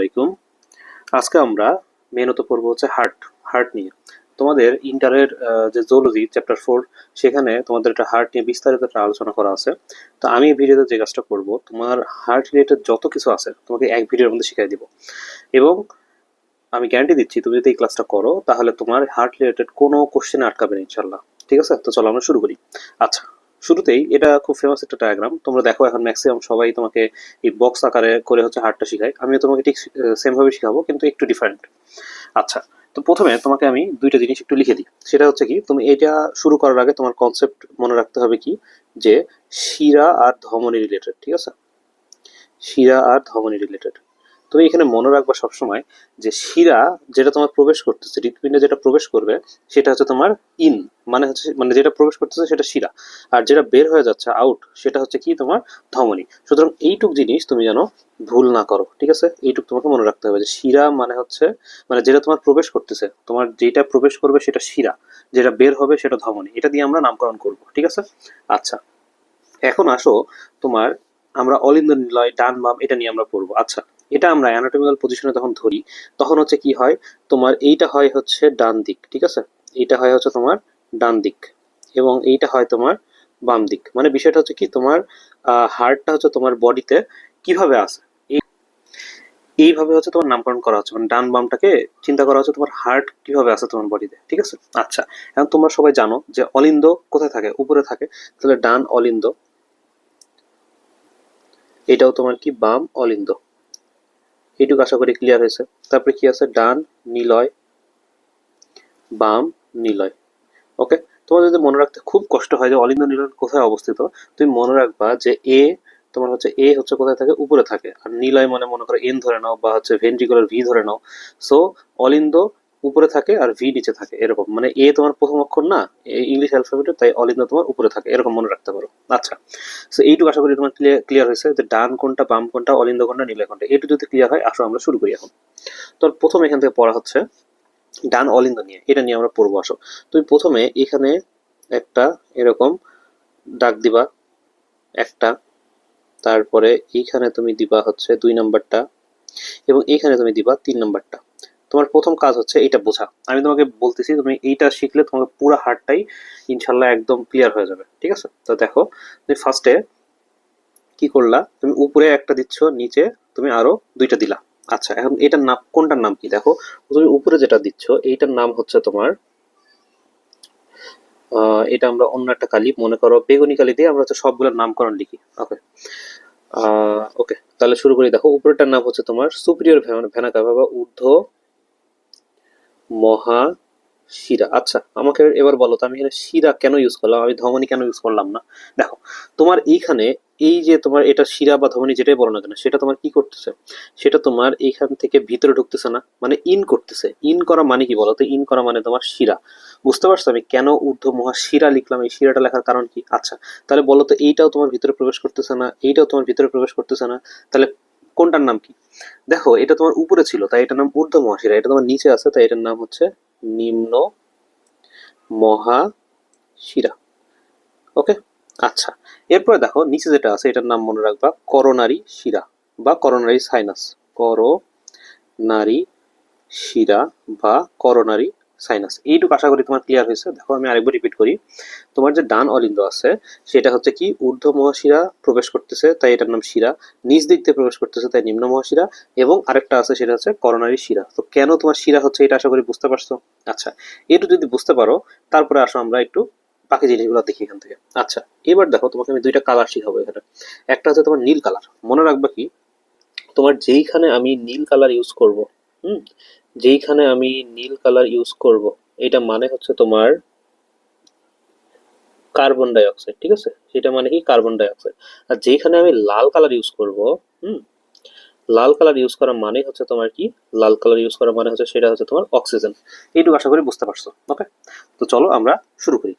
আলাইকুম। আজকে আমরা মেনত পড়ব হচ্ছে হার্ট হার্ট নিয়ে। তোমাদের ইন্টারের যে জুলজি চ্যাপ্টার ফোর সেখানে তোমাদের একটা হার্ট নিয়ে বিস্তারিত একটা আলোচনা করা আছে। তো আমি এই ভিডিওতে যে কাজটা করব, তোমার হার্ট রিলেটেড যত কিছু আছে, তোমাকে এক ভিডিওর মধ্যে শিখাই দিব। এবং আমি গ্যারান্টি দিচ্ছি, তুমি যদি এই ক্লাসটা করো, তাহলে তোমার হার্ট রিলেটেড কোনো কোশ্চেনে আটকাবে না ইনশাল্লাহ ঠিক আছে? তো চলো আমরা শুরু করি। আচ্ছা শুরুতেই এটা খুব ফেমাস একটা ডায়াগ্রাম তোমরা দেখো এখন ম্যাক্সিমাম সবাই তোমাকে এই বক্স আকারে করে হচ্ছে হার্টটা শেখায়। আমিও তোমাকে ঠিক সেম ভাবে শেখাবো, কিন্তু একটু ডিফারেন্ট আচ্ছা তো প্রথমে তোমাকে আমি দুইটা জিনিস একটু লিখে দিই। সেটা হচ্ছে কি, তুমি এটা শুরু করার আগে তোমার কনসেপ্ট মনে রাখতে হবে কি, যে শিরা আর ধমনী রিলেটেড ঠিক আছে? শিরা আর ধমনী রিলেটেড তুমি এখানে মনে রাখবা সবসময় যে শিরা যেটা তোমার প্রবেশ করতেছে, হৃৎপিণ্ডে যেটা প্রবেশ করবে, সেটা হচ্ছে তোমার ইন মানে হচ্ছে মানে যেটা প্রবেশ করতেছে সেটা শিরা। আর যেটা বের হয়ে যাচ্ছে আউট সেটা হচ্ছে কি তোমার ধমনী। সুতরাং এইটুক জিনিস তুমি যেন ভুল না করো, ঠিক আছে? এইটুক তোমাকে মনে রাখতে হবে যে শিরা মানে হচ্ছে মানে যেটা তোমার প্রবেশ করতেছে, তোমার যেটা প্রবেশ করবে সেটা শিরা, যেটা বের হবে সেটা ধমনী। এটা দিয়ে আমরা নামকরণ করব, ঠিক আছে? আচ্ছা এখন আসো তোমার, আমরা অলিন্দ নিলয় ডান বাম, এটা নিয়ে আমরা পড়ব। আচ্ছা এটা আমরা অ্যানাটমিক্যাল পজিশনে তখন ধরি, তখন হচ্ছে কি হয়? তোমার এইটা হয় হচ্ছে ডান দিক, ঠিক আছে? এইটা হয় হচ্ছে তোমার ডান দিক এবং এইটা হয় তোমার বাম দিক। মানে বিষয়টা হচ্ছে কি? তোমার হার্টটা হচ্ছে তোমার বডিতে কীভাবে আছে? এইভাবে হচ্ছে তোমার নামকরণ করা হচ্ছে। মানে ডান বামটাকে চিন্তা করা হচ্ছে তোমার হার্ট কীভাবে আছে তোমার বডিতে ঠিক আছে? আচ্ছা এখন তোমরা সবাই জানো যে অলিন্দ কোথায় থাকে? উপরে থাকে। তাহলে ডান অলিন্দ, এটাও তোমার কি? বাম অলিন্দ। এইটুকু আশা করি ক্লিয়ার হয়েছে। তারপরে কি আছে? ডান, নিলয়, বাম, নিলয়। ওকে তোমার যদি মনে রাখতে খুব কষ্ট হয় যে অলিন্দ নিলয় কোথায় অবস্থিত, তুমি মনে রাখবা যে এ তোমার হচ্ছে এ হচ্ছে কোথায় থাকে? উপরে থাকে। আর নিলয় মানে মনে করো এন ধরে নাও বা হচ্ছে ভেন্ট্রিকুলার ভি ধরে নাও। সো অলিন্দ উপরে থাকে আর ভি নিচে থাকে, এরকম। মানে এ তোমার প্রথম অক্ষর না ইংলিশ অ্যালফাবেটে তাই অলিন্দ তোমার উপরে থাকে, এরকম মনে রাখতে পারো। আচ্ছা সো এইটুকু আশা করি তোমার ক্লিয়ার হয়েছে যে ডান কোনটা বাম কোনটা অলিন্দ কোনটা নিলয় কোনটা এইটু যদি ক্লিয়ার হয়, আসো আমরা শুরু করি এখন। তো প্রথম এখান থেকে পড়া হচ্ছে ডান অলিন্দ নিয়ে, এটা নিয়ে আমরা পড়ব, আসো। তুমি প্রথমে এখানে একটা এরকম ডাক দিবা, একটা, তারপরে এইখানে তুমি দিবা হচ্ছে দুই নাম্বারটা, এবং এইখানে তুমি দিবা তিন নাম্বারটা। তোমার প্রথম কাজ হচ্ছে এটা বোঝা। আমি তোমাকে বলতেছি, তুমি এইটা শিখলে তোমাকে পুরো হার্টটাই ইনশাল্লাহ একদম ক্লিয়ার হয়ে যাবে, ঠিক আছে? তো দেখো, তুমি ফার্স্টে কি করলা? তুমি উপরে একটা দিচ্ছ, নিচে তুমি আরও দুইটা দিলা। আচ্ছা এখন এটার নাম, কোনটার নাম কি? দেখো, তুমি উপরে যেটা দিচ্ছ, এইটার নাম হচ্ছে তোমার এটা আমরা অন্য একটা কালি, মনে করো বেগুনি কালি দিয়ে আমরা হচ্ছে সবগুলোর নামকরণ লিখি। ওকে ওকে তাহলে শুরু করি। দেখো, উপরেরটার নাম হচ্ছে তোমার সুপিরিয়র ভেনা বা ঊর্ধ্ব মহা শিরা। আচ্ছা আমাকে এবার বলো তো, আমি এখানে শিরা কেন ইউজ করলাম? আমি ধমনী কেন ইউজ করলাম না? দেখো, তোমার এইখানে এই যে তোমার এটা শিরা বা ধমনী যেটাই বলো না কেন, সেটা তোমার কি করতেছে? সেটা তোমার এইখান থেকে ভিতরে ঢুকতেছে না মানে ইন করতেছে। ইন করা মানে কি বলো তো? ইন করা মানে তোমার শিরা। বুঝতে পারছ আমি কেন ঊর্ধ্ব মহা শিরা লিখলাম? এই শিরাটা লেখার কারণ কি? আচ্ছা তাহলে বলো তো, এইটাও তোমার ভিতরে প্রবেশ করতেছে না, এইটাও তোমার ভিতরে প্রবেশ করতেছে না, তাহলে কোনটার নাম কি? দেখো, এটা তোমার উপরে ছিল, তাই এটার নাম ঊর্ধ্ব মহাশিরা এটা তোমার নিচে আছে, তাই এটার নাম হচ্ছে নিম্ন মহাশিরা। ওকে? আচ্ছা এরপরে দেখো, নিচে যেটা আছে, এটার নাম মনে রাখবা, করোনারি শিরা বা করোনারি সাইনাস। করোনারি শিরা বা করোনারি সাইনাস এইটুকু আশা করি তোমার ক্লিয়ার হয়েছে। দেখো, আমি আরেকবার রিপিট করি। তোমার যে ডান অলিন্দ আছে, সেটা হচ্ছে কি ঊর্ধ্ব মহাশিরা প্রবেশ করতেছে, তাই এটার নাম শিরা। নিচ দিক দিয়ে প্রবেশ করতেছে, তাই নিম্ন মহাশিরা। এবং আরেকটা আছে, সেটা হচ্ছে করোনারি শিরা। তো কেন তোমার শিরা হচ্ছে, এটা আশা করি বুঝতে পারছ? আচ্ছা একটু যদি বুঝতে পারো, তারপরে আসো আমরা একটু বাকি জিনিসগুলো দেখি এখান থেকে। আচ্ছা এবার দেখো, তোমাকে আমি দুইটা কালার শিখাবো এখানে। একটা হচ্ছে তোমার নীল কালার মনে রাখবা কি, তোমার যেইখানে আমি নীল কালার ইউজ করব, হুম যেইখানে আমি নীল কালার ইউজ করব, এটা মানে হচ্ছে তোমার কার্বন ডাই অক্সাইড ঠিক আছে? সেটা মানে কি? কার্বন ডাই অক্সাইড আর যেখানে আমি লাল কালার ইউজ করব, হুম? লাল কালার ইউজ করা মানে হচ্ছে তোমার কি? লাল কালার ইউজ করা মানে হচ্ছে সেটা হচ্ছে তোমার অক্সিজেন এইটুকু আশা করি বুঝতে পারছ ওকে তো চলো আমরা শুরু করি।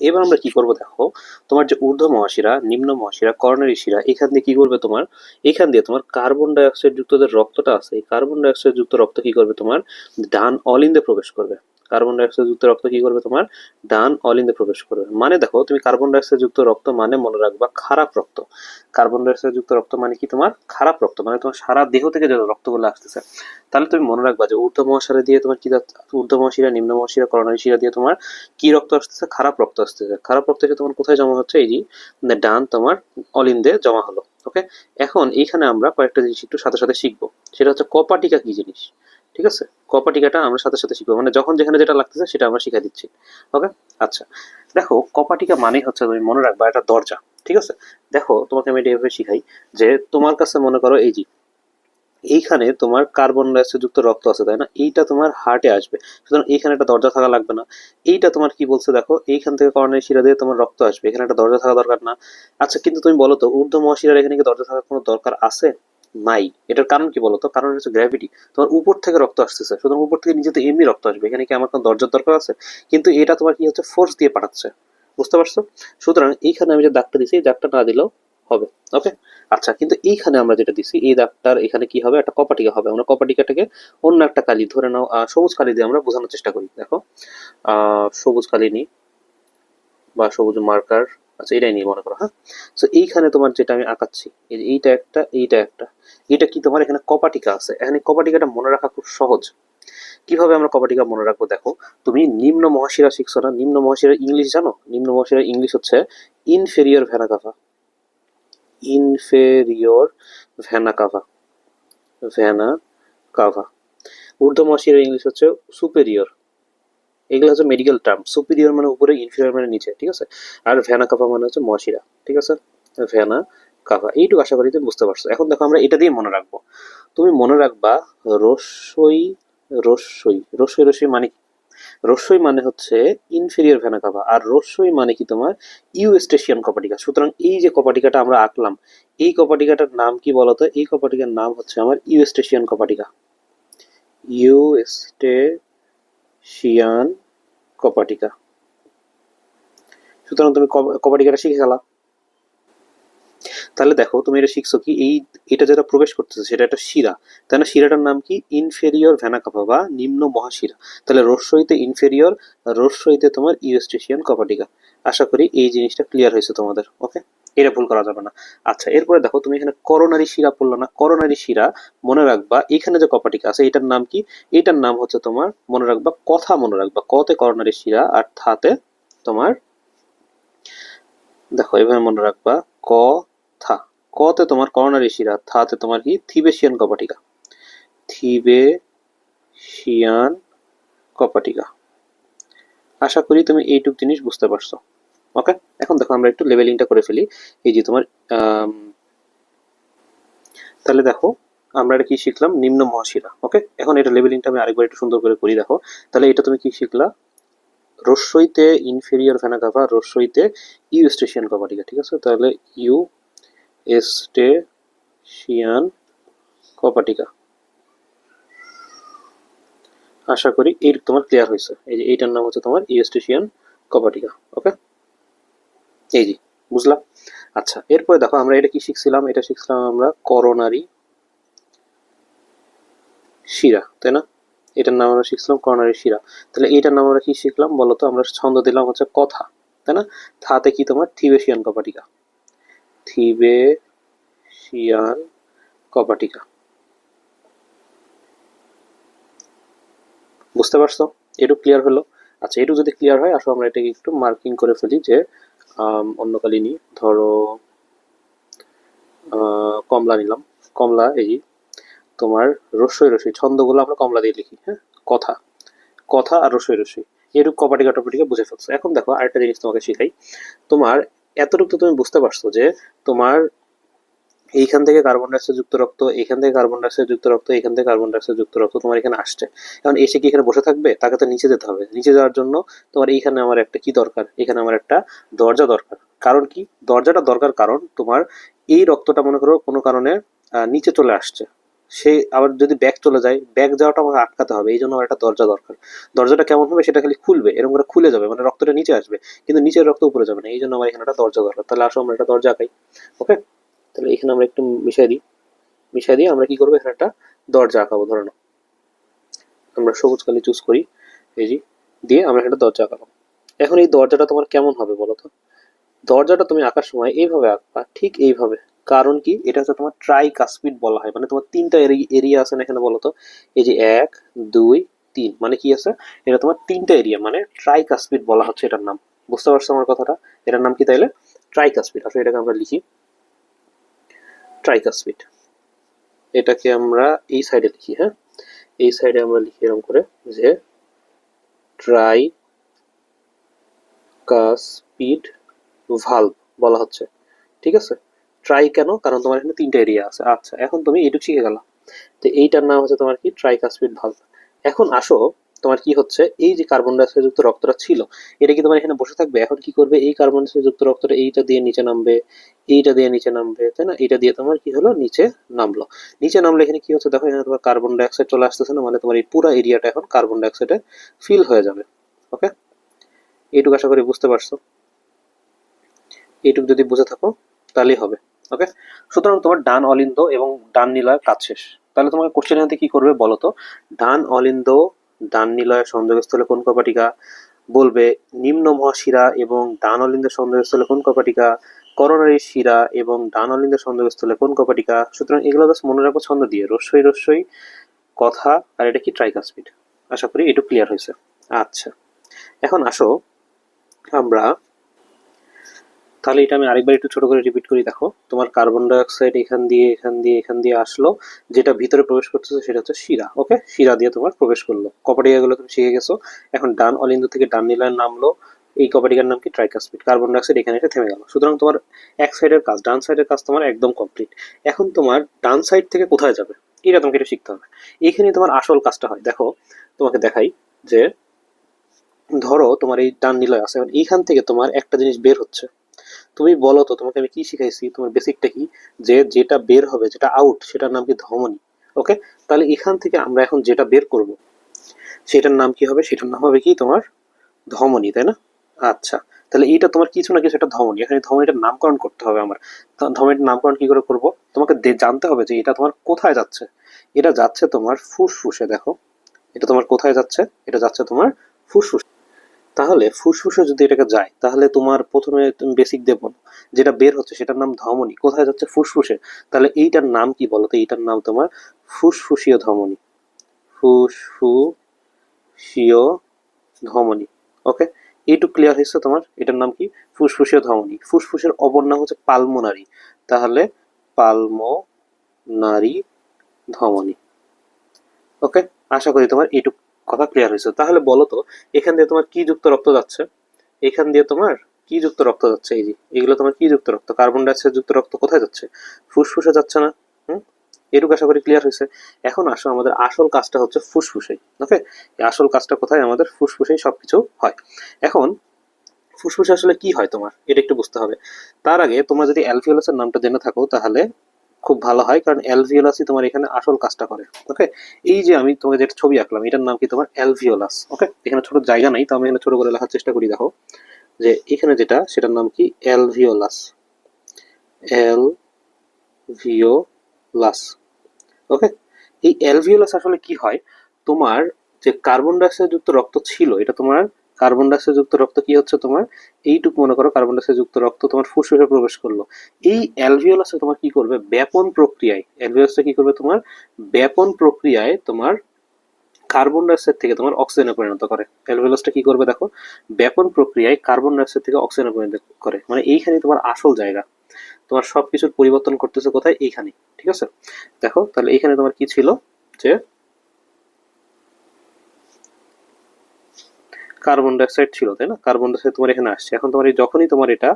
এবার আমরা কি করব দেখো? তোমার যে ঊর্ধ্ব মহাশিরা, নিম্ন মহাশিরা কর্নারি শিরা এখান দিয়ে কি করবে তোমার? এখান দিয়ে তোমার কার্বন ডাইঅক্সাইড যুক্ত যে রক্তটা আছে, এই কার্বন ডাইঅক্সাইড যুক্ত রক্ত কি করবে তোমার? ডান অলিন্দে প্রবেশ করবে। কার্বন ডাইঅক্সাইড যুক্ত রক্ত কি করবে তোমার? ডান অলিন্দে প্রবেশ করবে। মানে দেখো, তুমি কার্বন ডাইঅক্সাইড যুক্ত রক্ত মানে মনে রাখবা খারাপ রক্ত। কার্বন ডাইঅক্সাইড যুক্ত রক্ত মানে কি তোমার? খারাপ রক্ত মানে তোমার সারা দেহ থেকে যে রক্তগুলো আসতেছে। তাহলে তুমি মনে রাখবা যে ঊর্ধ্ব মহাশিরা দিয়ে তোমার কি? ঊর্ধ্ব মহাশিরা নিম্ন মহাশিরা করোনারি শিরা দিয়ে তোমার কি রক্ত আসতেছে? খারাপ রক্ত আসতেছে। খারাপ রক্ত এসে তোমার কোথায় জমা হচ্ছে? এই যে মানে ডান তোমার অলিন্দে জমা হলো ওকে এখন এইখানে আমরা কয়েকটা জিনিস একটু সাথে সাথে শিখব। সেটা হচ্ছে কপাটিকা কি জিনিস? ঠিক আছে? কপাটিকাটা আমরা সাথে সাথে শিখব। মানে যখন যেখানে যেটা লাগতেছে সেটা আমরা শিখা দিচ্ছি। ওকে আচ্ছা। দেখো, কপাটিকা মানে হচ্ছে তুমি মনে রাখবা এটা দরজা। ঠিক আছে? দেখো, তোমাকে আমি এটা শিখাই যে তোমার কাছে মনে করো এই যে, এইখানে তোমার কার্বন ডাইঅক্সাইড যুক্ত রক্ত আছে, তাই না? এইটা তোমার হার্টে আসবে। সুতরাং এইখানে একটা দরজা থাকা লাগবে না। এইটা তোমার কি বলছে দেখো? এইখান থেকে করোনারি শিরা দিয়ে তোমার রক্ত আসবে। এখানে একটা দরজা থাকা দরকার না। আচ্ছা কিন্তু তুমি বলো তো ঊর্ধ্ব মহাশিরার এখানে কি দরজা থাকার কোনো দরকার আছে? নাই। এটার কারণ কি বলতো? কারণ হচ্ছে গ্র্যাভিটি তোমার উপর থেকে রক্ত আসতেছে। সুতরাং উপর থেকে নিচেতে এমনি রক্ত আসবে। এখানে কি আমার কোনো দরজার দরকার আছে? কিন্তু এটা তোমার কি হচ্ছে? ফোর্স দিয়ে পাঠাচ্ছে। বুঝতে পারছ? সুতরাং এইখানে আমি যে দাগটা দিছি, এই দাগটা না দিলেও হবে। ওকে আচ্ছা কিন্তু এইখানে আমরা যেটা দিছি, এই দাগটার এখানে কি হবে? একটা কপাটিকা হবে। আমরা কপাটিকাটাকে অন্য একটা কালি ধরে নাও। সবুজ কালি দিয়ে আমরা বোঝানোর চেষ্টা করি। দেখো সবুজ কালি নিই বা সবুজ মার্কার আচ্ছা এটাই নিয়ে মনে করো হ্যাঁ? তো এইখানে তোমার যেটা আমি আঁকাচ্ছি এইটা একটা এইটা একটা, এটা কি তোমার এখানে কপাটিকা আছে? এখানে কপাটিকাটা মনে রাখা খুব সহজ। কীভাবে আমরা কপাটিকা মনে রাখব? দেখো, তুমি নিম্ন মহাশিরা শিখছো না? নিম্ন মহাশিরা ইংলিশ জানো? নিম্ন মহাশিরা ইংলিশ হচ্ছে inferior vena cava inferior vena cava vena cava ঊর্ধ্ব মহাশিরা ইংলিশ হচ্ছে সুপেরিয়র এগুলো হচ্ছে মেডিকেল টার্ম সুপিরিয়র মানে উপরে ইনফিরিয়র মানে নিচে, ঠিক আছে? আর ভ্যানা কাভা মানে হচ্ছে মহাশিরা ঠিক আছে? ভ্যানা কাভা এইটুকু আশা করি তুমি বুঝতে পারছ। এখন দেখো আমরা এটা দিয়ে মনে রাখব। তুমি মনে রাখবা রস্যই রস্যই রস্যই রস্যই মানে কি? রস্যই মানে হচ্ছে ইনফেরিয়র ভ্যানা কাভা আর রস্যই মানে কি তোমার? ইউস্টেশিয়ান কপাটিকা সুতরাং এই যে কপাটিকাটা আমরা আঁকলাম, এই কপাটিকাটার নাম কি বলতো? এই কপাটিকার নাম হচ্ছে আমার ইউস্টেশিয়ান কপাটিকা ইউস্টেশিয়ান কপাটিকা। সুতরাং তুমি কপাটিকাটা শিখে গেলা। তাহলে দেখো, তুমি এটা শিখছো কি, এই, এটা যেটা প্রবেশ করতেছে সেটা একটা শিরা। তাই না? শিরাটার নাম কি? ইনফেরিয়র ভ্যানাকাভা বা নিম্ন মহাশিরা। তাহলে রস্যইতে ইনফেরিয়র রস্যইতে তোমার ইউস্টেশিয়ান কপাটিকা। আশা করি এই জিনিসটা ক্লিয়ার হয়েছে তোমাদের ওকে এটা ভুল করা যাবে না। আচ্ছা এরপরে দেখো, তুমি এখানে করোনারি শিরা পড়ল না? করোনারি শিরা, মনে রাখবা, এখানে যে কপাটিকা আছে, এটার নাম কি? এটার নাম হচ্ছে তোমার, মনে রাখবা, কথা মনে রাখবা। কতে করোনারি শিরা আর থাতে তোমার, দেখো, এভাবে মনে রাখবা, ক, থা। কতে তোমার করোনারি শিরা, থাতে তোমার কি? থিবেশিয়ান কপাটিকা। থিবেশিয়ান কপাটিকা। আশা করি তুমি এইটুক জিনিস বুঝতে পারছ। ওকে এখন দেখো, আমরা একটু লেভেলিংটা করে ফেলি। এই যে তোমার তাহলে দেখো, আমরা এটা কি শিখলাম? নিম্ন মহাশিরা। ওকে এখন এটা লেভেলিংটা আমি আরেকবার একটু সুন্দর করে করি, দেখো। তাহলে এটা তুমি কি শিখলা? রস্যইতে ইনফেরিয়র ভ্যানাকাভা রস্যইতে ইউ স্টেশিয়ান কপাটিকা ঠিক আছে? তাহলে ইউ এস্টেশিয়ান কপাটিকা আশা করি এই তোমার ক্লিয়ার হয়েছে। এই যে এইটার নাম হচ্ছে তোমার ইউস্টেশিয়ান কপাটিকা ওকে এই যে বুঝলাম। আচ্ছা এরপরে দেখো আমরা এটা কি শিখছিলাম? এটা শিখছিলাম আমরা করোনারি শিরা, তাই না? এটার নাম আমরা শিখছিলাম করোনারি শিরা। তাহলে এইটার নাম আমরা কি শিখলাম বলতো? আমরা ছন্দ দিলাম হচ্ছে কথা, তাই না? থাতে কি তোমার? থিবেশিয়ান কপাটিকা। থিবেশিয়ান কপাটিকা। বুঝতে পারছ? এটু ক্লিয়ার হলো? আচ্ছা এটু যদি ক্লিয়ার হয়, আসো আমরা এটাকে একটু মার্কিং করে ফেলি যে অন্য কালি নিই ধরো কমলা নিলাম। কমলা এই তোমার রসই রসই, ছন্দগুলো আমরা কমলা দিয়ে লিখি হ্যাঁ? কথা। কথা আর রসই রসই। এরূপ কপাটিকা টপাটিকা বুঝে ফেলছো। এখন দেখো আরেকটা জিনিস তোমাকে শিখাই। তোমার, এতটুকু তো তুমি বুঝতে পারছ যে তোমার এইখান থেকে কার্বন ডাইঅক্সাইড যুক্ত রক্ত এখান থেকে কার্বন ডাইঅক্সাইড যুক্ত রক্ত এখান থেকে কার্বন ডাইঅক্সাইড যুক্ত রক্ত তোমার এখানে আসছে। এখন এসে কি এখানে বসে থাকবে? তাকে তো নিচে যেতে হবে। নিচে যাওয়ার জন্য তোমার এইখানে আমার একটা কি দরকার? এখানে আমার একটা দরজা দরকার। কারণ কি? দরজাটা দরকার কারণ তোমার এই রক্তটা মনে করো কোনো কারণে নিচে চলে আসছে। সে আবার যদি ব্যাগ চলে যায় ব্যাগ যাওয়াটা আমাকে আটকাতে হবে। এই জন্য আমার একটা দরজা দরকার। দরজাটা কেমন হবে সেটা খালি খুলবে। এরকম করে খুলে যাবে। মানে রক্তটা নিচে আসবে। কিন্তু নিচের রক্ত উপরে যাবে না। এই জন্য আমার এখানে একটা দরজা দরকার। তাহলে আসো, আমরা একটা দরজা আঁকাই। ওকে তাহলে এখানে আমরা একটু মিশাই দিই। মিশাই দিয়ে আমরা কি করব? এখানে একটা দরজা আঁকাবো, ধরে আমরা সবুজ কালি চুজ করি। এই দিয়ে আমরা একটা দরজা আঁকালাম এখন এই দরজাটা তোমার কেমন হবে বলো তো? দরজাটা তুমি আঁকার সময় এইভাবে আঁকবা, ঠিক এইভাবে। কারণ কি? এটা হচ্ছে তোমার ট্রাই কাসপিড বলা হয়। মানে তোমার তিনটা এরিয়া আছে না এখানে বলো তো? এই যে এক, দুই, তিন মানে কি আছে? এটা তোমার তিনটা এরিয়া মানে ট্রাই কাসপিড বলা হচ্ছে এটার নাম। বুঝতে পারছ আমার কথাটা? এটার নাম কি তাইলে? ট্রাই কাসপিড আসলে এটাকে আমরা লিখি ট্রাই কাসপিড এটাকে আমরা এই সাইডে লিখি হ্যাঁ? এই সাইডে আমরা লিখি এরকম করে যে ট্রাই কাসপিড ভালভ বলা হচ্ছে, ঠিক আছে? ট্রাই কেন? কারণ তোমার এখানে তিনটা এরিয়া আছে। আচ্ছা এখন তুমি এইটুকু শিখে গেলা। তো এইটার নাম হচ্ছে তোমার কি? ট্রাই কাসপিড ভালভ এখন আসো তোমার কি হচ্ছে? এই যে কার্বন ডাইঅক্সাইড যুক্ত রক্তটা ছিল, এটা কি তোমার এখানে বসে থাকবে? এখন কি করবে? এই কার্বন ডাইঅক্সাইড যুক্ত রক্তটা এইটা দিয়ে নিচে নামবে, এইটা দিয়ে নিচে নামবে, তাই না? এইটা দিয়ে তোমার কি হলো? নিচে নামলো। নিচে নামলে এখানে কি হচ্ছে? দেখো, এখানে তোমার কার্বন ডাইঅক্সাইড চলে আসতেছে না? মানে তোমার এই পুরো এরিয়াটা এখন কার্বন ডাইঅক্সাইডে ফিল হয়ে যাবে ওকে এইটুকু আশা করি বুঝতে পারছ। এইটুকু যদি বুঝে থাকো, তাহলেই হবে ওকে সুতরাং তোমার ডান অলিন্দ এবং ডান নিলয়ের কাজ শেষ। তাহলে তোমাকে কোশ্চেন হাতে কি করবে বলো তো? ডান অলিন্দ ডান নিলয়ের সংযোগস্থলে কোন কপাটিকা? বলবে, নিম্ন মহাশিরা এবং ডান অলিন্দের সংযোগস্থলে কোন কপাটিকা? করোনারি শিরা এবং ডান অলিন্দের সংযোগস্থলে কোন কপাটিকা? সুতরাং এগুলো জাস্ট মনে রাখব ছন্দ দিয়ে। রস্যই রস্যই কথা, আর এটা কি ট্রাইকাসপিড আশা করি এটু ক্লিয়ার হয়েছে। আচ্ছা এখন আসো আমরা তাহলে এটা আমি আরেকবার একটু ছোট করে রিপিট করি, দেখো। তোমার কার্বন ডাইঅক্সাইড এখান দিয়ে এখান দিয়ে এখান দিয়ে আসলো। যেটা ভিতরে প্রবেশ করতেছে সেটা হচ্ছে শিরা ওকে শিরা দিয়ে তোমার প্রবেশ করল। কপাটিকাগুলো তুমি শিখে গেছো। এখন ডান অলিন্দ থেকে ডান নিলায় নামলো। এই কপাটিকার নাম কি? ট্রাইকাসপিড কার্বন ডাইঅক্সাইড এখানে এসে থেমে গেল। সুতরাং তোমার এক সাইডের কাজ, ডান সাইডের কাজ তোমার একদম কমপ্লিট এখন তোমার ডান সাইড থেকে কোথায় যাবে? এটা তোমাকে এটা শিখতে হবে। এখানে তোমার আসল কাজটা হয়। দেখো, তোমাকে দেখাই যে, ধরো তোমার এই ডান নিলয় আছে। এখন থেকে তোমার একটা জিনিস বের হচ্ছে। তুমি বলো তো, তোমাকে আমি কি শিখাইছি? তোমার বেসিকটা কি? যে যেটা বের হবে, যেটা আউট সেটার নাম কি ধমনী? ওকে তাহলে এখান থেকে আমরা এখন যেটা বের করব, সেটার নাম কি হবে? সেটার নাম হবে কি তোমার ধমনী, তাই না? আচ্ছা তাহলে এইটা তোমার কিছু না কিছু একটা ধমনী। এখানে ধমনীটার নামকরণ করতে হবে আমার। ধমনীটার নামকরণ কি করে করব? তোমাকে জানতে হবে যে এটা তোমার কোথায় যাচ্ছে। এটা যাচ্ছে তোমার ফুসফুসে, দেখো। এটা তোমার কোথায় যাচ্ছে? এটা যাচ্ছে তোমার ফুসফুস। তাহলে ফুসফুসে যদি এটাকে যায়, তাহলে তোমার প্রথমে তুমি বেসিক দেবো যেটা বের হচ্ছে সেটার নাম ধমনী। কোথায় যাচ্ছে ফুসফুসে? তাহলে এইটার নাম কি বলো তো? এইটার নাম তোমার ফুসফুসীয় ধমনী। ফুসফুসীয় ধমনী। ওকে এইটুকু ক্লিয়ার হয়েছে তোমার? এটার নাম কি? ফুসফুসীয় ধমনী। ফুসফুসের অপর নাম হচ্ছে পালমোনারি। তাহলে পালমোনারি ধমনী। ওকে আশা করি তোমার এইটুকু কথা ক্লিয়ার হয়েছে। তাহলে বলো তো, এখান দিয়ে তোমার কি যুক্ত রক্ত যাচ্ছে? এখান দিয়ে তোমার কি যুক্ত রক্ত যাচ্ছে? এই যে, এগুলো তোমার কি যুক্ত রক্ত কার্বন ডাইঅক্সাইড যুক্ত রক্ত কোথায় যাচ্ছে? ফুসফুসে যাচ্ছে না? হুম? এটুকু আশা করি ক্লিয়ার হয়েছে। এখন আসো, আমাদের আসল কাজটা হচ্ছে ফুসফুসে ওকে আসল কাজটা কোথায়? আমাদের ফুসফুসেই সবকিছু হয়। এখন, ফুসফুসে আসলে কি হয় তোমার? এটা একটু বুঝতে হবে। তার আগে তোমরা যদি অ্যালভিওলাসের নামটা জেনে থাকো, তাহলে খুব ভালো হয়, কারণ অ্যালভিওলাসই তোমার এখানে আসল কাজটা করে। ওকে এই যে আমি তোমাকে যেটা ছবি আঁকলাম, এটার নাম কি তোমার? অ্যালভিওলাস। ওকে এখানে ছোট জায়গা নাই, তো আমি এখানে ছোট করে লেখার চেষ্টা করি, দেখো। যে এখানে যেটা, সেটার নাম কি? অ্যালভিওলাস। অ্যালভিওলাস। ওকে এই অ্যালভিওলাস আসলে কি হয়? তোমার যে কার্বন ডাইঅক্সাইড যুক্ত রক্ত ছিল, এটা তোমার কার্বন ডাইঅক্সাইড যুক্ত রক্ত কি হচ্ছে তোমার? এইটুকু মনে করো কার্বন ডাইঅক্সাইড যুক্ত রক্ত তোমার ফুসফুসে প্রবেশ করল। এই অ্যালভিওলাসে তোমার কি করবে? ব্যাপন প্রক্রিয়ায় অ্যালভিওলাসটা কি করবে তোমার? ব্যাপন প্রক্রিয়ায় তোমার কার্বন ডাইঅক্সাইড থেকে তোমার অক্সিজেনে পরিণত করে। অ্যালভিওলাসটা কি করবে দেখো? ব্যাপন প্রক্রিয়ায় কার্বন ডাইঅক্সাইড থেকে অক্সিজেনে পরিণত করে। মানে এইখানে তোমার আসল জায়গা। তোমার সবকিছুর পরিবর্তন করতেছে কোথায়? এইখানে ঠিক আছে? দেখো, তাহলে এইখানে তোমার কি ছিল? যে কার্বন ডাইঅক্সাইড ছিল, তাই না? কার্বন ডাইঅক্সাইড তোমার এখানে আসছে। এখন তোমার এই যখনই তোমার এটা,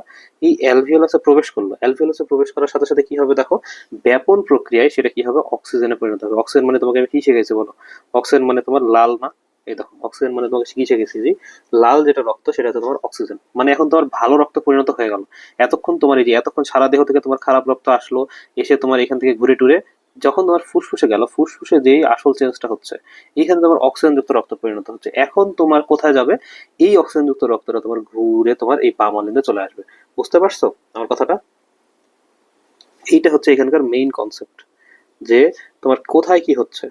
এই অ্যালভিওলাসে প্রবেশ করল অ্যালভিওলাসে প্রবেশ করার সাথে সাথে কি হবে দেখো? ব্যাপন প্রক্রিয়ায় সেটা কি হবে? অক্সিজেনে পরিণত হবে। অক্সিজেন মানে তোমাকে আমি কি শিখেছি বলো? অক্সিজেন মানে তোমার লাল না? এই দেখো, অক্সিজেন মানে তোমাকে কি শিখেছি যে লাল যেটা রক্ত, সেটা তোমার অক্সিজেন। মানে এখন তোমার ভালো রক্ত পরিণত হয়ে গেল। এতক্ষণ তোমার এই যে, এতক্ষণ সারা দেহ থেকে তোমার খারাপ রক্ত আসলো, এসে তোমার এখান থেকে ঘুরে টুরে যখন তোমার ফুসফুসে গেল, ফুসফুসে যেই আসল চেঞ্জটা হচ্ছে, এখানে তোমার অক্সিজেন যুক্ত রক্ত পরিণত হচ্ছে। এখন তোমার কোথায় যাবে? এই অক্সিজেন যুক্ত রক্তটা তোমার ঘুরে তোমার এই পামালিন্দে চলে আসবে। বুঝতে পারছ আমার কথাটা? এইটা হচ্ছে এখানকার মেইন কনসেপ্ট যে তোমার কোথায় কি হচ্ছে।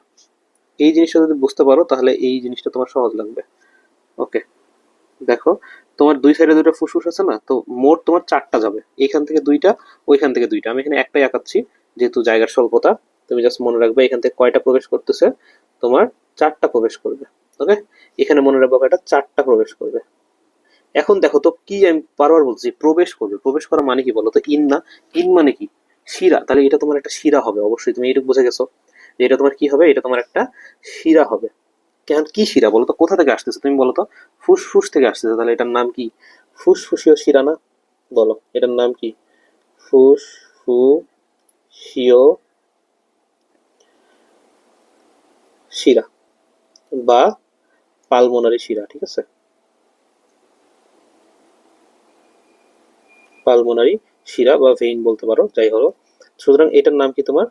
এই জিনিসটা যদি বুঝতে পারো, তাহলে এই জিনিসটা তোমার সহজ লাগবে। ওকে, দেখো, তোমার দুই সাইডে দুটো ফুসফুস আছে না, তো মোট তোমার চারটা যাবে। এখান থেকে দুইটা, ওইখান থেকে দুইটা। আমি এখানে একটাই আঁকাচ্ছি, যেহেতু জায়গার স্বল্পতা। তুমি জাস্ট মনে রাখবে, এখান থেকে কয়টা প্রবেশ করতেছে? তোমার চারটা প্রবেশ করবে ওকে এখানে মনে রাখব কয়টা? চারটা প্রবেশ করবে। এখন দেখো তো কি আমি বারবার বলছি, প্রবেশ করবে। প্রবেশ করা মানে কি বলো তো? ইন না? ইন মানে কি? শিরা। তাহলে এটা তোমার একটা শিরা হবে, অবশ্যই তুমি এইটুকু বুঝে গেছো। যে এটা তোমার কি হবে? এটা তোমার একটা শিরা হবে। কেন? কি শিরা বলো তো? কোথা থেকে আসতেছে তুমি বলো তো? ফুসফুস থেকে আসতেছে। তাহলে এটার নাম কি? ফুসফুসীয় শিরা না? বলো, এটার নাম কি? ফুসফুসীয় শিরা বা পালমোনারি শিরা, ঠিক আছে? পালমোনারি শিরা বা ভেইন বলতে পারো, যাই হলো। সুতরাং এটার নাম কি তোমার?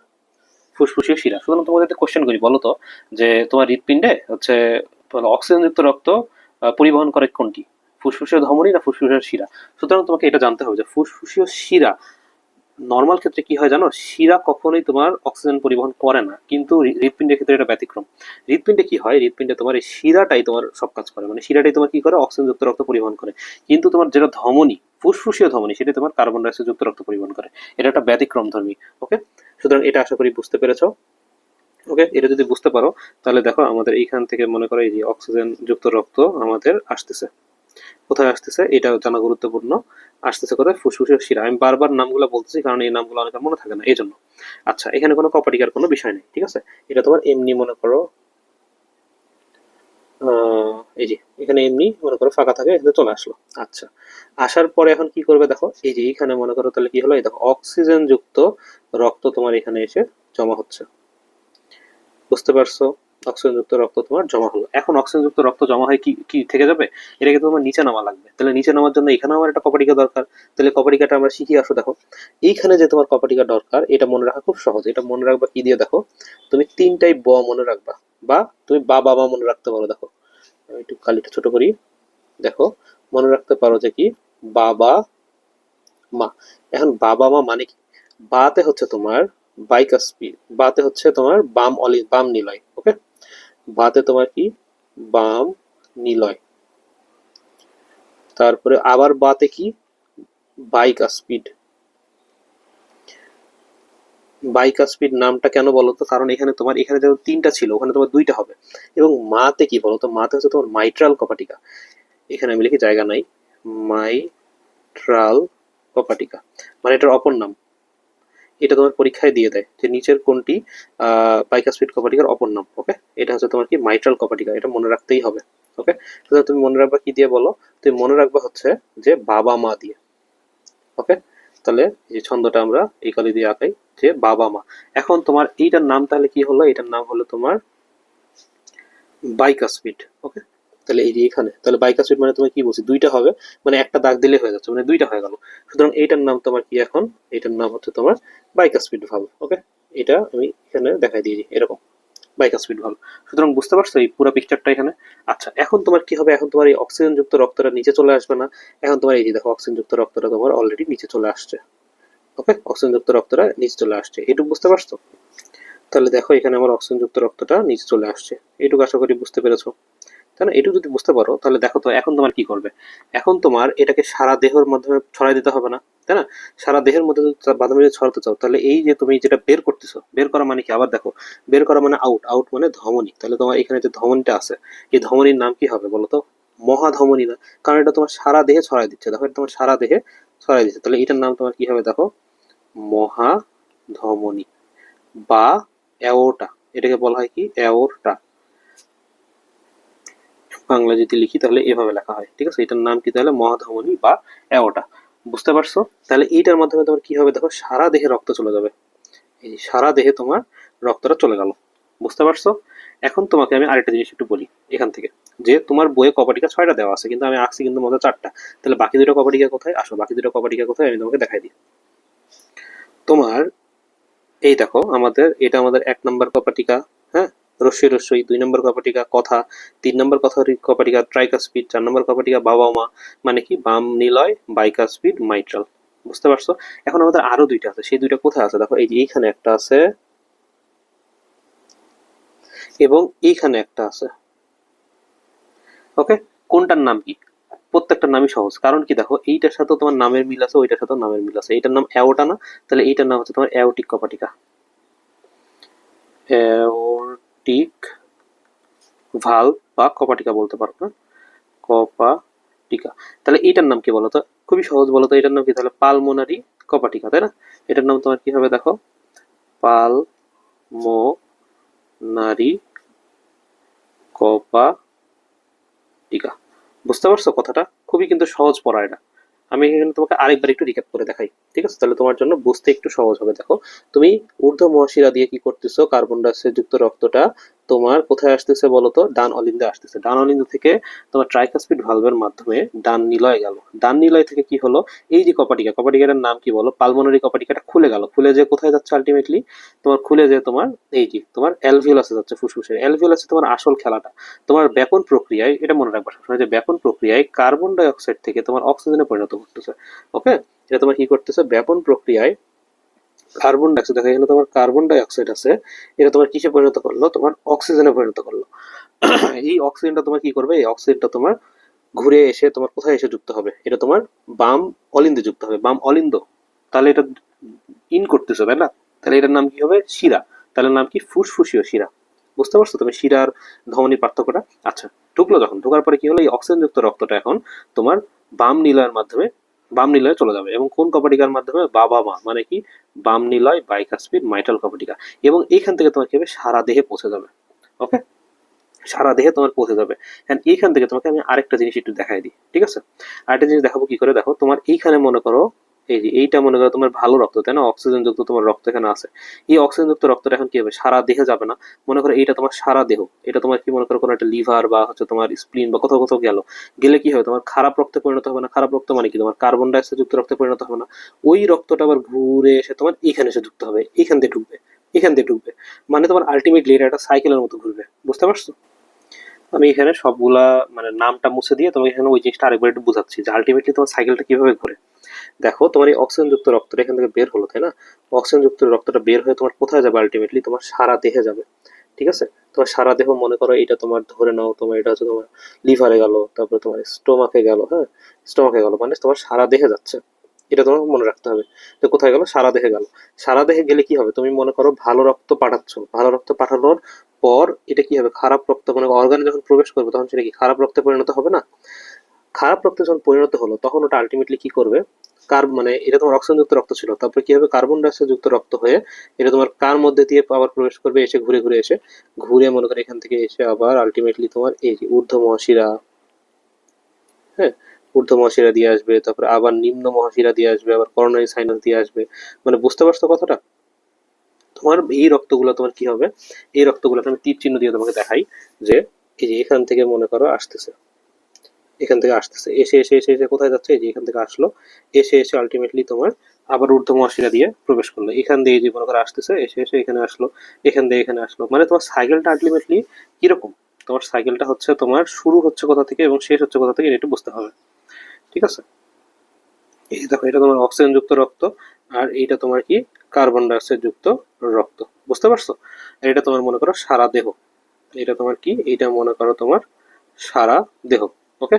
ফুসফুসীয় শিরা। সুতরাং তোমাদের একটা কোশ্চেন করি, বলো তো, যে তোমার হৃৎপিণ্ডে হচ্ছে অক্সিজেনযুক্ত রক্ত পরিবহন করে কোনটি? ফুসফুসীয় ধমনী না ফুসফুসীয় শিরা? সুতরাং তোমাকে এটা জানতে হবে যে ফুসফুসীয় শিরা নর্মাল ক্ষেত্রে কি হয় জানো? শিরা কখনোই তোমার অক্সিজেন পরিবহন করে না। কিন্তু হৃ- হৃৎপিণ্ডের ক্ষেত্রে এটা ব্যতিক্রম। হৃৎপিণ্ডে কি হয়? হৃৎপিণ্ডে তোমার এই শিরাটাই তোমার সব কাজ করে। মানে শিরাটাই তোমার কি করে? অক্সিজেনযুক্ত রক্ত পরিবহন করে। কিন্তু তোমার যেটা ধমনী, ফুসফুসীয় ধমনী সেটা তোমার কার্বন ডাইঅক্সাইড যুক্ত রক্ত পরিবহন করে। এটা একটা ব্যতিক্রম ধর্মী ওকে সুতরাং এটা আশা করি বুঝতে পেরেছ ওকে এটা যদি বুঝতে পারো, তাহলে দেখো আমাদের এইখান থেকে মনে করো এই যে অক্সিজেন যুক্ত রক্ত আমাদের আসতেছে। কোথায় আসতেছে এটা জানা গুরুত্বপূর্ণ। আসতেছে কোথায়? ফুসফুসের শিরা। আমি বারবার নামগুলো বলতেছি, কারণ এই নামগুলো অনেকের মনে থাকে না এই জন্য আচ্ছা এখানে কোনো কপাটিকার কোনো বিষয় নেই, ঠিক আছে? এটা তোমার এমনি মনে করো এই যে, এখানে এমনি মনে করো ফাঁকা থাকে, এখানে চলে আসলো। আচ্ছা আসার পরে এখন কি করবে দেখো? এই যে এখানে মনে করো তাহলে কি হলো? এই দেখো অক্সিজেন যুক্ত রক্ত তোমার এখানে এসে জমা হচ্ছে। বুঝতে পারছ? অক্সিজেন যুক্ত রক্ত তোমার জমা হলো। এখন অক্সিজেন যুক্ত রক্ত জমা হয় কি কি থেকে যাবে? এটা কিন্তু তোমার নিচে নামা লাগবে। তাহলে নিচে নামার জন্য এখানে আমার একটা কপাটিকা দরকার। তাহলে কপাটিকাটা আমরা শিখে আসো, দেখো। এইখানে যে তোমার কপাটিকা দরকার, এটা মনে রাখা খুব সহজ। এটা মনে রাখবা কি দিয়ে, দেখো? তুমি তিনটাই ব মনে রাখবা। বা তুমি বা বাবা মনে রাখতে পারো, দেখো। একটু কালিটা ছোট করি। দেখো, মনে রাখতে পারো যে কি? বাবা মা। এখন বাবা মা মানে কি? বাতে হচ্ছে তোমার বাইকাসপি বাতে হচ্ছে তোমার বাম অলি, বাম নিলয়। ওকে? বাতে তোমার কি? বাম, নিলয়। তারপরে আবার বাতে কি? Bike speed. বাইক স্পিড নামটা কেন বলো তো? কারণ এখানে তোমার, এখানে যেমন তিনটা ছিল, ওখানে তোমার দুইটা হবে। এবং মাতে কি বলো তো? মাতে হচ্ছে তোমার মাইট্রাল কপাটিকা। এখানে আমি লিখি, জায়গা নাই। মাইট্রাল কপাটিকা। মানে এটার অপর নাম। এটা তোমার পরীক্ষায় দিয়ে দেয় যে নিচের কোনটি বাইকাসপিড কপাটিকার অপর নাম ওকে এটা হচ্ছে তোমার কি মাইট্রাল কপাটিকা, এটা মনে রাখতেই হবে ওকে তাহলে তুমি মনে রাখবা কি দিয়ে বলো? তুমি মনে রাখবা হচ্ছে যে বাবা মা দিয়ে ওকে তাহলে এই ছন্দটা আমরা এই কালি দিয়ে আঁকাই যে বাবা মা। এখন তোমার এইটার নাম তাহলে কি হলো? এটার নাম হলো তোমার বাইকাসপিড ওকে তাহলে এই যে এখানে, তাহলে বাইকাসপিড মানে তুমি কি বলছি? দুইটা হবে মানে একটা দাগ দিলে হয়ে যাচ্ছে মানে দুইটা হয়ে গেল। সুতরাং এইটার নাম তোমার কি এখন? এটার নাম হচ্ছে তোমার বাইকাসপিড ভালভ ওকে এটা আমি এখানে দেখাই দিয়েছি এরকম বাইকাসপিড ভালভ সুতরাং বুঝতে পারছ এই পুরো পিকচারটা এখানে? আচ্ছা এখন তোমার কি হবে? এখন তোমার এই অক্সিজেন যুক্ত রক্তটা নিচে চলে আসবে না। এখন তোমার এই যে দেখো অক্সিজেন যুক্ত রক্তটা তোমার অলরেডি নিচে চলে আসছে ওকে অক্সিজেন যুক্ত রক্তটা নিচে চলে আসছে, এটুকু বুঝতে পারছ? তাহলে দেখো এখানে আমার অক্সিজেন যুক্ত রক্তটা নিচে চলে আসছে, এটুকু আশা করি বুঝতে পেরেছ। তাই না এটুকু যদি বুঝতে পারো, তাহলে দেখো তো এখন তোমার কি করবে? এখন তোমার এটাকে সারা দেহের মাধ্যমে ছড়াই দিতে হবে না, তাই না? সারা দেহের মধ্যে মাধ্যমে যদি ছড়াতে চাও, তাহলে এই যে তুমি যেটা বের করতেছো, বের করা মানে কি? আবার দেখো, বের করা মানে আউট আউট মানে ধমনী। তাহলে তোমার এখানে যে ধমনীটা আছে, এই ধমনীর নাম কি হবে বলো তো? মহাধমনী না, কারণ এটা তোমার সারা দেহে ছড়াই দিচ্ছে। দেখো, এটা তোমার সারা দেহে ছড়াই দিচ্ছে। তাহলে এটার নাম তোমার কি হবে দেখো? মহাধমনী বা অ্যাওটা। এটাকে বলা হয় কি? অ্যাওরটা বাংলা যদি লিখি, তাহলে এভাবে লেখা হয়, ঠিক আছে? এটার নাম কি তাহলে? মহাধমনী বা অ্যাওটা। বুঝতে পারছ? তাহলে এইটার মাধ্যমে তোমার কি হবে? দেখো, সারা দেহে রক্ত চলে যাবে। এই সারা দেহে তোমার রক্তটা চলে গেল। বুঝতে পারছ? এখন তোমাকে আমি আরেকটা জিনিস একটু বলি, এখান থেকে। যে তোমার বইয়ে কপাটিকা ছয়টা দেওয়া আছে, কিন্তু আমি আঁকছি কিন্তু মধ্যে চারটা। তাহলে বাকি দুটো কপাটিকা কোথায়? আসো, বাকি দুটো কপাটিকা কোথায়? আমি তোমাকে দেখাই দিই। তোমার, এই দেখো, আমাদের, এটা আমাদের এক নম্বর কপাটিকা। রস্যই রস্যই দুই নম্বর কপাটিকা কথা, তিন নম্বর কথা কপাটিকা ট্রাইকা স্পিড চার নম্বর কপাটিকা বাবা মা মানে কি, বাম নিলয় বাইকা স্পিড মাইট্রাল বুঝতে পারছ? এখন আমাদের আরও দুইটা আছে, সেই দুইটা কোথায় আছে? দেখো, এই যে এইখানে একটা আছে এবং এইখানে একটা আছে। ওকে কোনটার নাম কি? প্রত্যেকটার নামই সহজ। কারণ কি, দেখো, এইটার সাথে তোমার নামের মিল আছে, ওইটার সাথে নামের মিল আছে। এইটার নাম অ্যাওটা না, তাহলে এইটার নাম হচ্ছে তোমার অ্যাওটিক কপাটিকা। অ্যাওটিক ভালো বা কপাটিকা বলতে পারো না কপাটিকা। তাহলে এইটার নাম কি বলতো খুবই সহজ বলতো এটার নাম কি? তাহলে পালমোনারি কপাটিকা, তাই না? এটার নাম তোমার কি হবে দেখো? পাল মো নারী কপা টিকা বুঝতে পারছ কথাটা? খুবই কিন্তু সহজ পড়া এটা আমি এখানে তোমাকে আরেকবার একটু রিক্যাপ করে দেখাই, ঠিক আছে? তাহলে তোমার জন্য বুঝতে একটু সহজ হবে। দেখো, তুমি ঊর্ধ্ব মহাশিরা দিয়ে কি করতেছো? কার্বন ডাইঅক্সাইড যুক্ত রক্তটা তোমার কোথায় আসতেছে বলতো? ডান অলিন্দে আসতেছে। ডান অলিন্দ থেকে তোমার ট্রাইকাসপিড ভালভের মাধ্যমে ডান নিলয় গেল। ডান নিলয় থেকে কি হলো? এই যে কপাটিকা, কপাটিকাটার নাম কি বলো? পালমোনারি কপাটিকাটা খুলে গেল। খুলে যে কোথায় যাচ্ছে আলটিমেটলি তোমার খুলে যে তোমার এই যে, তোমার অ্যালভিওলাসে যাচ্ছে ফুসফুসের। অ্যালভিওলাসে তোমার আসল খেলাটা। তোমার ব্যাপন প্রক্রিয়ায়, এটা মনে রাখবা সবসময় যে ব্যাপন প্রক্রিয়ায় কার্বন ডাই অক্সাইড থেকে তোমার অক্সিজেনে পরিণত করতেছে ওকে এটা তোমার কি করতেছে? ব্যাপন প্রক্রিয়ায় কার্বন ডাইঅক্সাইড দেখো, এখানে তোমার কার্বন ডাই অক্সাইড আছে। এটা তোমার কিসে পরিণত করল? তোমার অক্সিজেনে পরিণত করল। এই অক্সিজেনটা তোমার কি করবে? এই অক্সিজেনটা তোমার ঘুরে এসে তোমার কোথায় এসে যুক্ত হবে? এটা তোমার বাম অলিন্দে যুক্ত হবে, বাম অলিন্দ। তাহলে এটা ইন করতেছো, তাই না? তাহলে এটার নাম কি হবে? শিরা। তাহলে নাম কি? ফুসফুসীয় শিরা। বুঝতে পারছ তুমি? শিরার ধমনির পার্থক্যটা? আচ্ছা ঢুকলো যখন, ঢোকার পরে কি হলো? এই অক্সিজেনযুক্ত রক্তটা এখন তোমার বাম নিলয়ের মাধ্যমে বাম নিলয়ে চলে যাবে এবং কোন কপাটিকার মাধ্যমে? বাবা মা মানে কি? বাম নিলয়, বাইকাসপিড, মাইটাল কপাটিকা। এবং এইখান থেকে তোমার কি হবে সারা দেহে পৌঁছে যাবে। ওকে সারা দেহে তোমার পৌঁছে যাবে। অ্যান্ড এইখান থেকে তোমাকে আমি আরেকটা জিনিস একটু দেখাই দিই। ঠিক আছে? আরেকটা জিনিস দেখাবো কি করে? দেখো, তোমার এইখানে মনে করো এই এইটা মনে করো তোমার ভালো রক্ত, তাই না? অক্সিজেন যুক্ত তোমার রক্ত এখানে আছে। এই অক্সিজেন যুক্ত রক্তটা এখন কি হবে? সারা দেহে যাবে না। মনে করো এইটা তোমার সারা দেহ। এটা তোমার কি মনে করো কোনো একটা লিভার বা হচ্ছে তোমার স্প্লিন বা কোথাও কোথাও গেল। গেলে কি হবে? তোমার খারাপ রক্তে পরিণত হবে না। খারাপ রক্ত মানে কি? তোমার কার্বন ডাইঅক্সাইড যুক্ত রক্তে পরিণত হবে না। ওই রক্তটা আবার ঘুরে এসে তোমার এখানে এসে যুক্ত হবে। এখান দিয়ে ঢুকবে। এখান দিয়ে ঢুকবে। মানে তোমার আলটিমেটলি এটা একটা সাইকেলের মতো ঘুরবে। বুঝতে পারছ? আমি এখানে সবগুলা মানে নামটা মুছে দিয়ে তোমাকে এখানে ওই জিনিসটা আরেকবার একটু বোঝাচ্ছি যে আলটিমেটলি তোমার সাইকেলটা কীভাবে ঘুরে। দেখো, তোমার এই অক্সিজেন যুক্ত রক্তটা এখান থেকে বের হলো, তাই না? অক্সিজেন যুক্ত রক্তটা বের হয়ে তোমার কোথায় যাবে? আলটিমেটলি তোমার সারা দেহে যাবে, ঠিক আছে? তোমার সারা দেহ, মনে করো এটা তোমার ধরে নাও, তোমার এটা হচ্ছে তোমার লিভারে গেল, তারপরে তোমার স্টোমাকে গেল হ্যাঁ? স্টোমাকে গেল মানে তোমার সারা দেহে যাচ্ছে, এটা তোমার মনে রাখতে হবে। তো কোথায় গেল? সারা দেহে গেল। সারা দেহে গেলে কি হবে? তুমি মনে করো ভালো রক্ত পাঠাচ্ছ, ভালো রক্ত পাঠানোর পর এটা কি হবে? খারাপ রক্ত মানে অর্গানে যখন প্রবেশ করবে, তখন সেটা কি? খারাপ রক্তে পরিণত হবে না? খারাপ রক্তে যখন পরিণত হলো, তখন ওটা আলটিমেটলি কি করবে? কার মানে এটা তোমার অক্সিজেন যুক্ত রক্ত ছিল। তারপরে কি হবে কার্বন ডাইঅক্সাইড যুক্ত রক্ত হয়ে এটা তোমার কার মধ্যে দিয়ে আবার প্রবেশ করবে? এসে ঘুরে ঘুরে এসে। ঘুরে মনে করে এখান থেকে এসে আবার আলটিমেটলি তোমার এই যে ঊর্ধ্ব মহাশিরা হ্যাঁ? ঊর্ধ্ব মহাশিরা দিয়ে আসবে, তারপরে আবার নিম্ন মহাশিরা দিয়ে আসবে, আবার করোনারি সাইনাস দিয়ে আসবে। মানে বুঝতে পারছ কথাটা? তোমার এই রক্তগুলো তোমার কি হবে? এই রক্তগুলো আমি তীর চিহ্ন দিয়ে তোমাকে দেখাই যে এই যে এখান থেকে মনে করো আসতেছে। এখান থেকে আসতেছে। এসে এসে এসে এসে কোথায় যাচ্ছে? যে এখান থেকে আসলো। এসে এসে আলটিমেটলি তোমার আবার ঊর্ধ্ব মহাশিরা দিয়ে প্রবেশ করল। এখান দিয়ে যে মনে করো আসতেছে, এসে এসে এখানে আসলো, এখান দিয়ে এখানে আসলো। মানে তোমার সাইকেলটা আলটিমেটলি কীরকম? তোমার সাইকেলটা হচ্ছে তোমার শুরু হচ্ছে কোথা থেকে এবং শেষ হচ্ছে কোথা থেকে এটা একটু বুঝতে হবে। ঠিক আছে? এই দেখো, এটা তোমার অক্সিজেন যুক্ত রক্ত আর এইটা তোমার কি? কার্বন ডাইঅক্সাইড যুক্ত রক্ত। বুঝতে পারছ? আর এটা তোমার মনে করো সারা দেহ। এটা তোমার কি? এটা মনে করো তোমার সারা দেহ। ওকে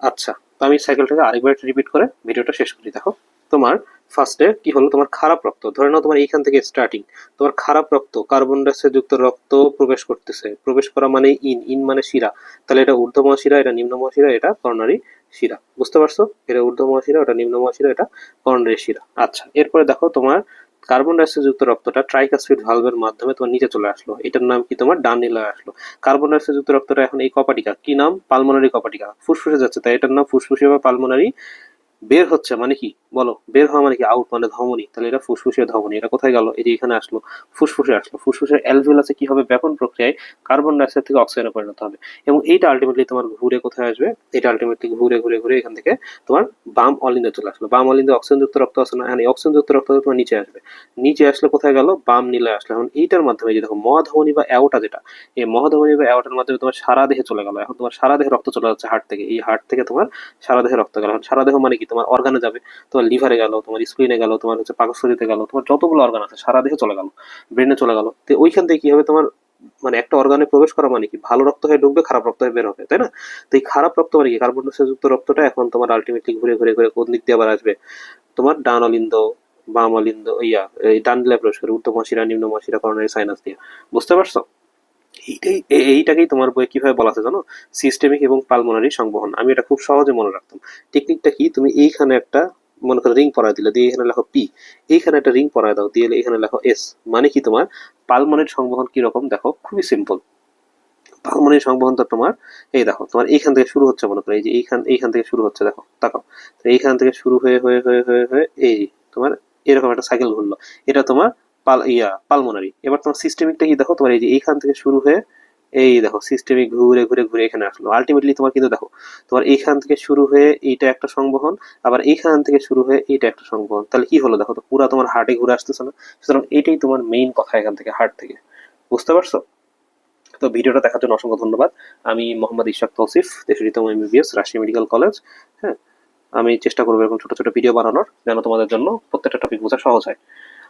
আচ্ছা তো আমি সাইকেলটাকে আরেকবার রিপিট করে ভিডিওটা শেষ করি। দেখো, তোমার ফার্স্টে কি হলো? তোমার খারাপ রক্ত। ধরে নাও তোমার এইখান থেকে স্টার্টিং তোমার খারাপ রক্ত কার্বন ডাইঅক্সাইড যুক্ত রক্ত প্রবেশ করতেছে। প্রবেশ করা মানে ইন ইন মানে শিরা। তাহলে এটা ঊর্ধ্ব মহাশিরা এটা নিম্ন মহাশিরা এটা করোনারি শিরা। বুঝতে পারছ? এটা ঊর্ধ্ব মহাশিরা এটা নিম্ন মহাশিরা এটা করোনারি শিরা। আচ্ছা এরপরে দেখো তোমার কার্বন ডাইঅক্সাইডযুক্ত রক্তটা ট্রাইকাসপিড ভালভের মাধ্যমে তোমার নিচে চলে আসলো। এটার নাম কি তোমার? ডান নিলয়ে আসলো কার্বন ডাইঅক্সাইডযুক্ত রক্তটা এখন এই কপাটিকা। কি নাম? পালমোনারি কপাটিকা। ফুসফুসে যাচ্ছে, তাই এটার নাম ফুসফুসে বা পালমোনারি বের হচ্ছে মানে কি? বলো, বের হওয়া মানে কি? আউট মানে ধমনী। তাহলে এটা ফুসফুসের ধমনী। এটা কোথায় গেল? যে এখানে আসলো। ফুসফুসে আসলো। ফুসফুসের অ্যালভিওলাসে কি হবে ব্যাপন প্রক্রিয়ায় কার্বন ডাইঅক্সাইড থেকে অক্সিজেনে পরিণত হবে? এবং এইটা আলটিমেটলি তোমার ঘুরে কোথায় আসবে? এটা আলটিমেটলি ঘুরে ঘুরে ঘুরে এখান থেকে তোমার বাম অলিন্দে চলে আসলো। বাম অলিন্দে অক্সিজেন যুক্ত রক্ত আসে না? হ্যাঁ অক্সিজেন যুক্ত রক্ত তোমার নিচে আসবে। নিচে আসলে কোথায় গেল? বাম নীলে আসলো। এখন এইটার মাধ্যমে যে দেখো, মহাধমনী বা অ্যাওটা যেটা, এই মহাধমনী বা অ্যাওটার মাধ্যমে তোমার সারা দেহে চলে গেল। এখন তোমার সারা দেহে রক্ত চলে যাচ্ছে হার্ট থেকে। এই হার্ট থেকে তোমার সারা দেহে রক্ত গেল। এখন সারা দেহ মানে কি তোমার অর্গানে যাবে, তোমার লিভারে গেল, তোমার স্প্লিনে গেল, তোমার হচ্ছে পাকস্থলিতে গেল, তোমার যতগুলো অর্গান আছে, সারা দেহে চলে গেল ব্রেনে চলে গেল। তো ওইখান থেকে কি হবে তোমার মানে একটা অর্গানে প্রবেশ করা মানে কি? ভালো রক্ত হয়ে ঢুকবে, খারাপ রক্ত হয়ে বের হবে, তাই না? তো এই খারাপ রক্ত মানে কি? কার্বন যুক্ত রক্তটা এখন তোমার আলটিমেটলি ঘুরে ঘুরে ঘুরে কোন দিক দিয়ে আবার আসবে? তোমার ডান অলিন্দ বাম অলিন্দ ইয়া, এই ডান দিলে প্রবেশ করে উত্তম মাসিরা নিম্ন মাসিরা করোনারি সাইনাস দিয়ে। বুঝতে পারছ? এইটাকেই তোমার বই কীভাবে বলা আছে জানো? সিস্টেমিক এবং পালমোনারি সংবহন। আমি এটা খুব সহজে মনে রাখতাম। টেকনিকটা কি? তুমি এইখানে একটা, মনে করো রিং পরায় দিলে, দিয়ে এখানে লেখো পি এইখানে একটা রিং পরায় দাও, দিয়ে এখানে লেখো এস মানে কি তোমার? পালমোনারি সংবহন কি রকম দেখো, খুবই সিম্পল পালমোনারি সংবহনটা তোমার, এই দেখো, তোমার এইখান থেকে শুরু হচ্ছে মনে করো, এই যে এইখান এইখান থেকে শুরু হচ্ছে, দেখো তো এইখান থেকে শুরু হয়ে হয়ে হয়ে হয়ে হয়ে, এই তোমার এরকম একটা সাইকেল ঘুরলো এটা তোমার পাল, ইয়া, পালমোনারি। এবার তোমার সিস্টেমিকটা কি দেখো? তোমার এই যে এইখান থেকে শুরু হয়ে এই দেখো সিস্টেমিক ঘুরে ঘুরে ঘুরে এখানে আসলো। আলটিমেটলি তোমার কিন্তু দেখো, তোমার এইখান থেকে শুরু হয়ে এইটা একটা সংবহন, আবার এইখান থেকে শুরু হয়ে এইটা একটা সংবহন। তাহলে কি হলো দেখো? তো পুরা তোমার হার্টে ঘুরে আসতেছে না? সুতরাং এটাই তোমার মেইন কথা এখান থেকে হার্ট থেকে। বুঝতে পারছ? তো ভিডিওটা দেখার জন্য অসংখ্য ধন্যবাদ। আমি মোহাম্মদ ইশাক তৌসিফ দেশরিতম এমবিবিএস রাজশাহী মেডিকেল কলেজ হ্যাঁ? আমি চেষ্টা করব এরকম ছোট ছোট ভিডিও বানানোর, যেন তোমাদের জন্য প্রত্যেকটা টপিক বোঝা সহজ হয়।